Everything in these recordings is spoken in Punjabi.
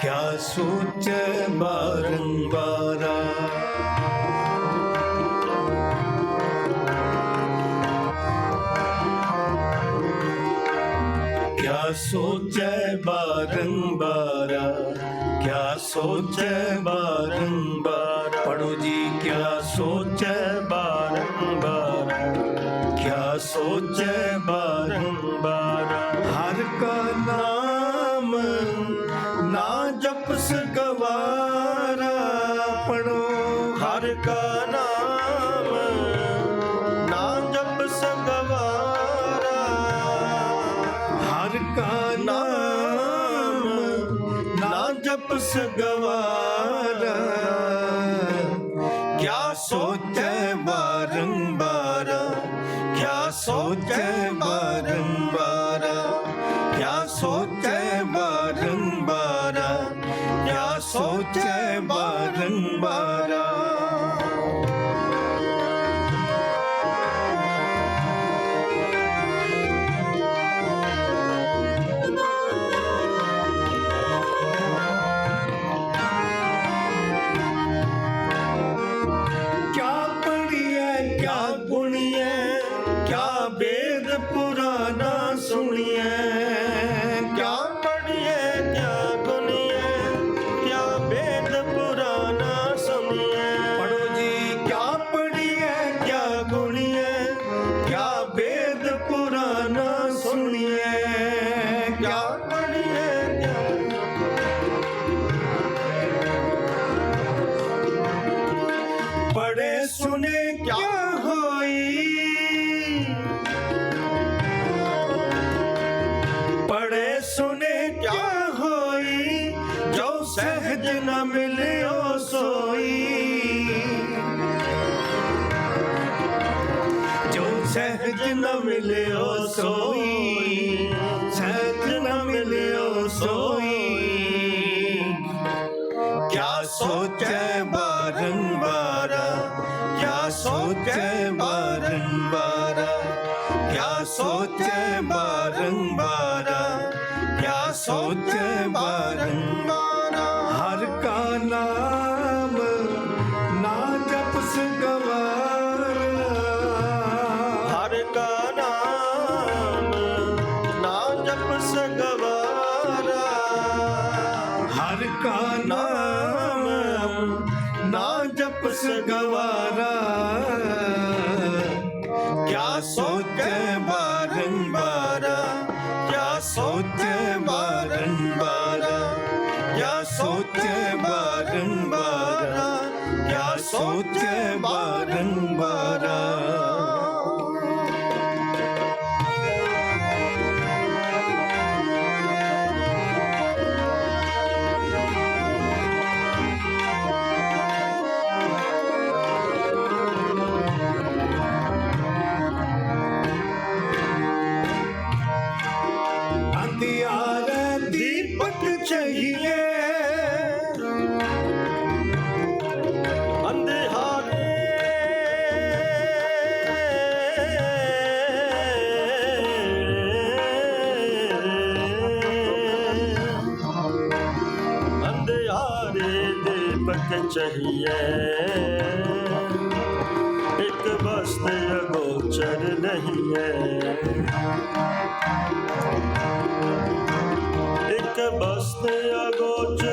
ਕਿਆ ਸੋਚੈ ਬਾਰੰਬਾਰਾ ਕਿਆ ਸੋਚੈ ਬਾਰੰਬਾਰਾ ਕਿਆ ਸੋਚੈ ਬਾਰੰਬਾਰ ਪੜੋ ਜੀ ਕਿਆ ਸੋਚੈ ਬਾਰੰਬਾਰ ਕਿਆ ਸੋਚੈ ਬਾਰੰਬਾਰ ਨਾ ਜਪਸ ਕਿਆ ਸੋਚੈ ਬਾਰੰਬਾਰਾ ਕਿਆ ਸੋਚੈ ਬਾਰੰਬਾਰਾ ਕਿਆ ਸੋਚੈ ਬਾਰੰਬਾਰ ਕਿਆ ਸੋਚੈ ਬਾਰ ਨ ਮਿਲਿਓ ਸੋਈ। ਜੋ ਸਹਿਜ ਨ ਮਿਲਿਓ ਸੋਈ। ਸਹਿਜ ਨ ਮਿਲਿਓ ਸੋਈ। ਕਿਆ ਸੋਚੈ ਬਾਰੰਬਾਰਾ? ਕਿਆ ਸੋਚੈ ਬਾਰੰਬਾਰਾ? ਕਿਆ ਸੋਚੈ ਬਾਰੰਬਾਰਾ? ਕਿਆ ਸੋਚੈ ਜਪਸ ਗਵਾਰਾ ਕਿਆ ਸੋਚੈ ਬਾਰੰਬਾਰ ਕਿਆ ਸੋਚੈ ਚਾਹੀਏ। ਇੱਕ ਬਸਤ ਅਗੋਚਰ ਨਹੀਂ ਹੈ ਇੱਕ ਬਸਤ ਅਗੋਚਰ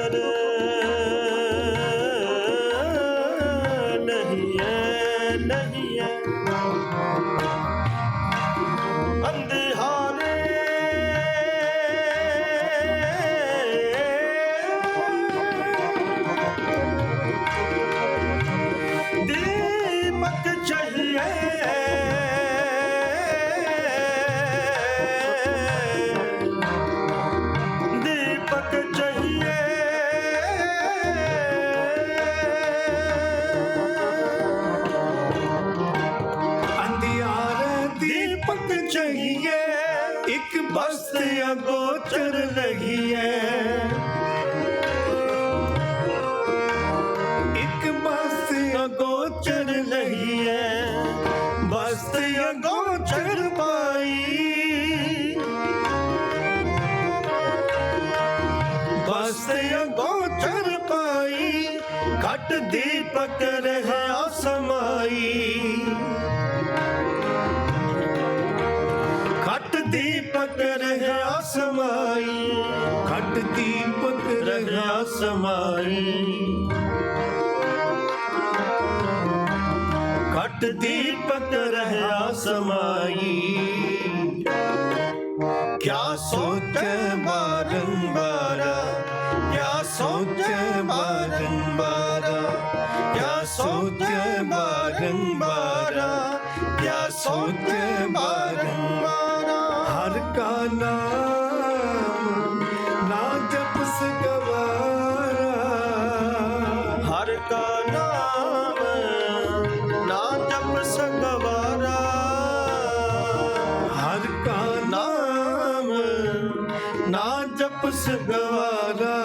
ਗੋਚਰ ਲਗੀਐ ਇੱਕ ਬਸ ਗੋਚਰ ਲਗੀਐ ਬਸ ਗੋਚਰ ਪਾਈ ਬਸ ਗੋਚਰ ਪਾਈ ਘਟ ਦੀਪਕ ਰਹਾ ਦੀਪਕ ਰਹਾ ਸਮਾਈ ਘਟ ਦੀਪਕ ਰਹਾ ਸਮਾਈ ਘਟ ਦੀਪਕ ਰਹਾ ਸਮਾਈ ਕਿਆ ਸੋਚੈ ਬਾਰੰਬਾਰਾ, ਕਿਆ ਸੋਚੈ ਬਾਰੰਬਾਰਾ, ਕਿਆ ਸੋਚੈ ਬਾਰੰਬਾਰਾ, ਕਿਆ ਸੋਚੈ ਬਾਰੰਬਾਰਾ। ਨਾ ਜਪਸ ਗਵਾਰਾ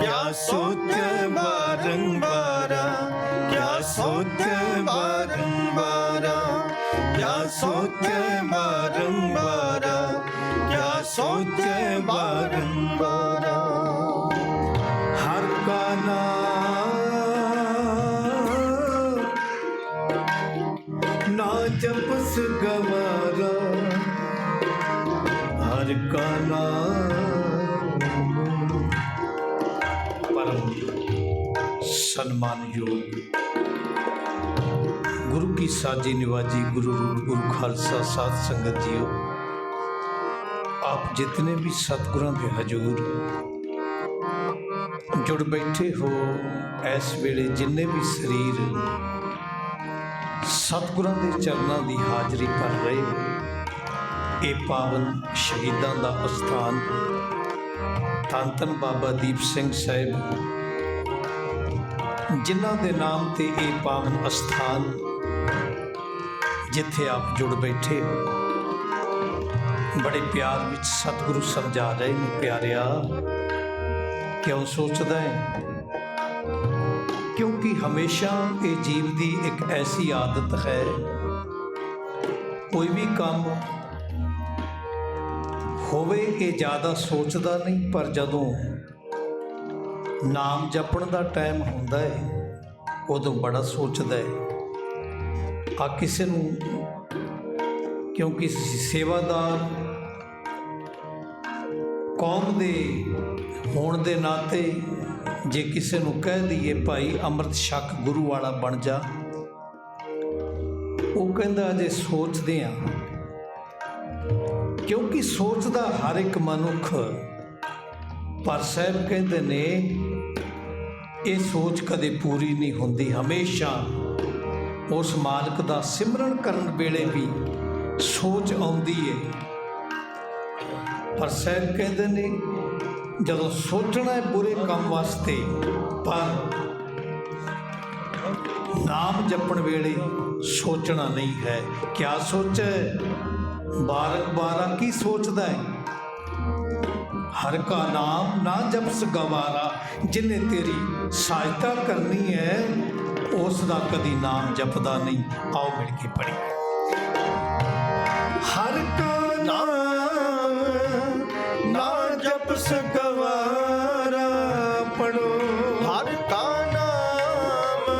ਕਿਆ ਸੋਚੈ ਬਾਰੰਬਾਰਾ ਕਿਆ ਸੋਚ ਬਾਰੰਬਾਰਾ ਕਿਆ ਸੋਚੈ ਬਾਰੰਬਾਰਾ ਕਿਆ ਸੋਚ ਬਾਰੰਬਾਰਾ ਹਰ ਕਾ ਪਰਮ ਸਨਮਾਨਯੋਗ ਗੁਰੂ ਕੀ ਸਾਜੀ ਨਿਵਾਜੀ ਗੁਰੂ ਰੂਪ ਗੁਰੂ ਖਾਲਸਾ ਸਾਧ ਸੰਗਤ ਜੀਓ ਆਪ ਜਿਤਨੇ ਵੀ ਸਤਿਗੁਰਾਂ ਦੇ ਹਜੂਰ ਜੁੜ ਬੈਠੇ ਹੋ ਇਸ ਵੇਲੇ ਜਿੰਨੇ ਵੀ ਸਰੀਰ ਸਤਿਗੁਰਾਂ ਦੇ ਚਰਨਾਂ ਦੀ ਹਾਜ਼ਰੀ ਭਰ ਰਹੇ ਹੋ ਇਹ ਪਾਵਨ ਸ਼ਹੀਦਾਂ ਦਾ ਅਸਥਾਨ ਧੰਨ ਧੰਨ ਬਾਬਾ ਦੀਪ ਸਿੰਘ ਸਾਹਿਬ। ਜਿਨ੍ਹਾਂ ਦੇ ਨਾਮ ਤੇ ਇਹ ਪਾਵਨ ਅਸਥਾਨ ਜਿੱਥੇ ਆਪ ਜੁੜ ਬੈਠੇ। ਬੜੇ ਪਿਆਰ ਵਿੱਚ ਸਤਿਗੁਰੂ ਸਮਝਾ ਰਹੇ ਨੇ, ਪਿਆਰਿਆ, ਕਿਉਂ ਸੋਚਦਾ ਹੈ? ਕਿਉਂਕਿ ਹਮੇਸ਼ਾ ਇਹ ਜੀਵ ਦੀ ਇੱਕ ਐਸੀ ਆਦਤ ਹੈ, ਕੋਈ ਵੀ ਕੰਮ ਹੋਵੇ ਇਹ ਜ਼ਿਆਦਾ ਸੋਚਦਾ ਨਹੀਂ, ਪਰ ਜਦੋਂ ਨਾਮ ਜਪਣ ਦਾ ਟਾਈਮ ਹੁੰਦਾ ਹੈ ਉਦੋਂ ਬੜਾ ਸੋਚਦਾ ਹੈ ਆ ਕਿਸੇ ਨੂੰ, ਕਿਉਂਕਿ ਸੇਵਾਦਾਰ ਕੌਮ ਦੇ ਹੋਣ ਦੇ ਨਾਤੇ ਜੇ ਕਿਸੇ ਨੂੰ ਕਹਿ ਦਈਏ ਭਾਈ ਅੰਮ੍ਰਿਤ ਛਕ ਗੁਰੂ ਵਾਲਾ ਬਣ ਜਾ, ਉਹ ਕਹਿੰਦਾ ਅਜੇ ਸੋਚਦੇ ਆ। ਕਿਉਂਕਿ ਸੋਚਦਾ ਹਰ ਇੱਕ ਮਨੁੱਖ, ਪਰ ਸਾਹਿਬ ਕਹਿੰਦੇ ਨੇ, ਇਹ ਸੋਚ ਕਦੇ ਪੂਰੀ ਨਹੀਂ ਹੁੰਦੀ। ਹਮੇਸ਼ਾ ਉਸ ਮਾਲਕ ਦਾ ਸਿਮਰਨ ਕਰਨ ਵੇਲੇ ਵੀ ਸੋਚ ਆਉਂਦੀ ਹੈ ਪਰ ਸਾਹਿਬ ਕਹਿੰਦੇ ਨੇ, ਜਦੋਂ ਸੋਚਣਾ ਹੈ ਬੁਰੇ ਕੰਮ ਵਾਸਤੇ, ਪਰ ਨਾਮ ਜਪਣ ਵੇਲੇ ਸੋਚਣਾ ਨਹੀਂ ਹੈ। ਕਿਆ ਸੋਚੇ? ਬਾਰਕ ਬਾਰਾ ਕੀ ਸੋਚਦਾ ਹੈ? ਹਰ ਕਾ ਨਾਮ ਨਾ ਜਪਸ ਗਵਾਰਾ, ਜਿਨੇ ਤੇਰੀ ਸਹਾਇਤਾ ਕਰਨੀ ਹੈ ਉਸ ਦਾ ਕਦੀ ਨਾਮ ਜਪਦਾ ਨਹੀਂ। ਆਓ ਮਿਲ ਕੇ ਪੜੀ ਹਰ ਕਾ ਨਾਮ ਨਾ ਜਪ ਗਵਾਰਾ ਪੜੋ ਹਰ ਕਾ ਨਾਮ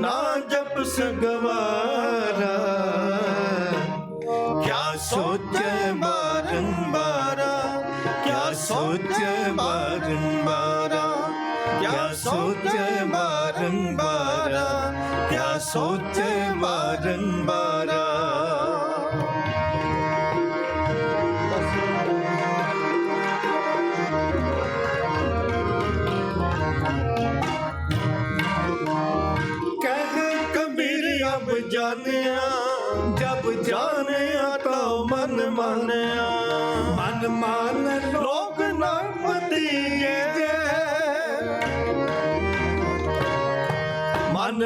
ਨਾ ਜਪਸ ਗਵਾਰਾ ਸੋਚੈ ਬਾਰੰਬਾਰਾ ਕਿਆ ਸੋਚੈ ਬਾਰੰਬਾਰਾ ਕਹੇ ਕਬੀਰ, ਅਬ ਜਾਣਿਆ, ਜਬ ਜਾਣਿਆ ਤਾਂ ਮਨ ਮਾਨਿਆ। ਮਨ ਮਾਨ ਲੋਕ ਨਾ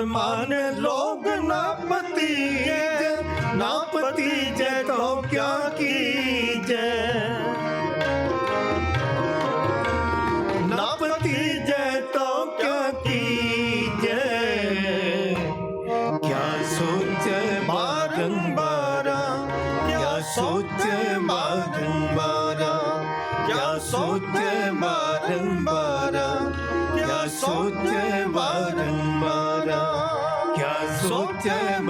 मुसलमान लोग ना पति है ना पति जय तो क्या की जय ना पति जय तो क्या की जय क्या सोच बारं बारा क्या सोच बारं बारा क्या सोच बारं बारा क्या सोच बारं बारा ਬਾਰੰਬਾਰ ਕਿਆ